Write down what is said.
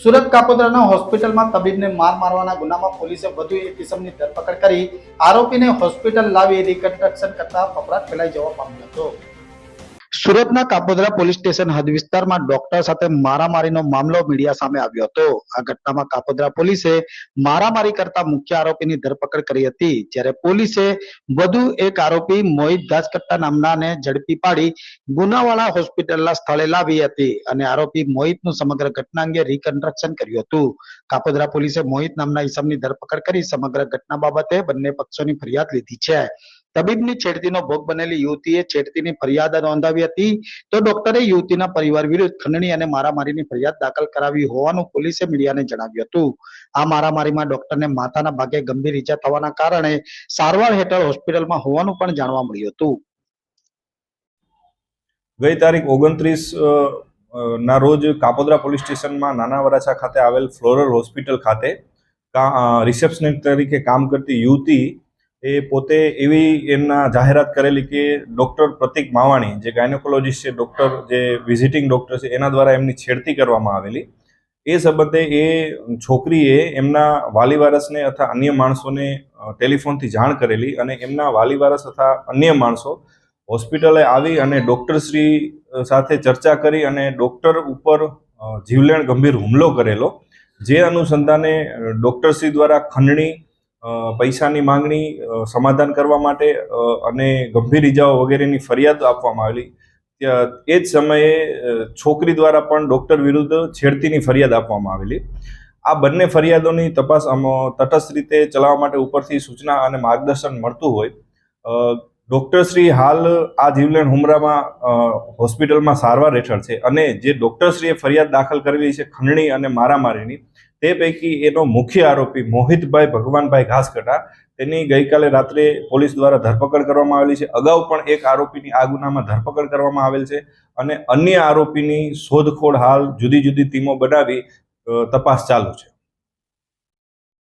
સુરત કાપોદ્રાના હોસ્પિટલમાં તબીબને માર મારવાના ગુનામાં પોલીસે વધુ એક કિસમની ધરપકડ કરી આરોપીને હોસ્પિટલ લાવી રિકન્સ્ટ્રક્શન કરતા ફફડાટ ફેલાઈ જવા પામ્યો હતો. સુરતના કાપોદ્રા પોલીસ સ્ટેશન હદ વિસ્તારમાં ડોક્ટર સાથે મારામારીનો મામલો મીડિયા સામે આવ્યો હતો. આ ઘટનામાં કાપોદ્રા પોલીસે મારામારી કરતા મુખ્ય આરોપીની ધરપકડ કરી હતી, જ્યારે પોલીસે વધુ એક આરોપી મોહિત ઘાસકટ્ટા નામનાને ઝડપી પાડી ગુનાવાળા હોસ્પિટલના સ્થળે લાવી હતી અને આરોપી મોહિતનું સમગ્ર ઘટના અંગે રિકન્સ્ટ્રક્શન કર્યું હતું. કાપોદ્રા પોલીસે મોહિત નામના ઈસમની ધરપકડ કરી સમગ્ર ઘટના બાબતે બંને પક્ષોની ફરિયાદ લીધી છે. તબીબની છેડતીનો ભોગ બનેલી યુવતીએ છેડતીની ફરિયાદ નોંધાવી હતી. તો ડોક્ટરે યુવતીના પરિવાર વિરુદ્ધ ખંડણી અને મારામારીની ફરિયાદ દાખલ કરાવી હોવાનું પોલીસે મીડિયાને જણાવ્યું હતું. આ મારામારીમાં ડોક્ટરને માથાના ભાગે ગંભીર ઈજા થવાના કારણે સારવાર હેઠળ હોસ્પિટલમાં હોવાનું પણ જાણવા મળ્યું હતું. ગઈ તારીખ ઓગણત્રીસ ના રોજ કાપોદ્રા પોલીસ સ્ટેશનમાં નાના વરાછા ખાતે આવેલ ફ્લોરલ હોસ્પિટલ ખાતે રિસેપ્શનિસ્ટ તરીકે કામ કરતી યુવતી એ પોતે એવી એમના જાહેરાત કરેલી કે ડૉક્ટર પ્રતિક માવાણી, જે ગાયનેકોલોજીસ્ટ છે, ડૉક્ટર જે વિઝિટિંગ ડૉક્ટર છે, એના દ્વારા એમની છેડતી કરવામાં આવેલી. એ સંબંધે એ છોકરીએ એમના વાલી વારસને અથવા અન્ય માણસોને ટેલિફોનથી જાણ કરેલી અને એમના વાલી વારસ અથવા અન્ય માણસો હોસ્પિટલે આવી અને ડૉક્ટરશ્રી સાથે ચર્ચા કરી અને ડૉક્ટર ઉપર જીવલેણ ગંભીર હુમલો કરેલો. જે અનુસંધાને ડૉક્ટરશ્રી દ્વારા ખંડણી પૈસાની માંગણી સમાધાન કરવા માટે અને ગંભીર ઇજાઓ વગેરેની ફરિયાદ આપવામાં આવેલી. એ જ સમયે છોકરી દ્વારા પણ ડૉક્ટર વિરુદ્ધ છેડતીની ફરિયાદ આપવામાં આવેલી. આ બંને ફરિયાદોની તપાસ તટસ્થ રીતે ચલાવવા માટે ઉપરથી સૂચના અને માર્ગદર્શન મળતું હોય. ડૉક્ટરશ્રી હાલ આ જીવલેણ હુમરામાં હોસ્પિટલમાં સારવાર હેઠળ છે અને જે ડૉક્ટરશ્રીએ ફરિયાદ દાખલ કરેલી છે ખંડણી અને મારામારીની, તે પૈકી એનો મુખ્ય આરોપી મોહિતભાઈ ભગવાનભાઈ ઘાસકટા, તેની ગઈકાલે રાત્રે પોલીસ દ્વારા ધરપકડ કરવામાં આવેલી છે. અગાઉ પણ એક આરોપીની આ ગુનામાં ધરપકડ કરવામાં આવેલ છે અને અન્ય આરોપીની શોધખોળ હાલ જુદી જુદી ટીમો બનાવી તપાસ ચાલુ છે.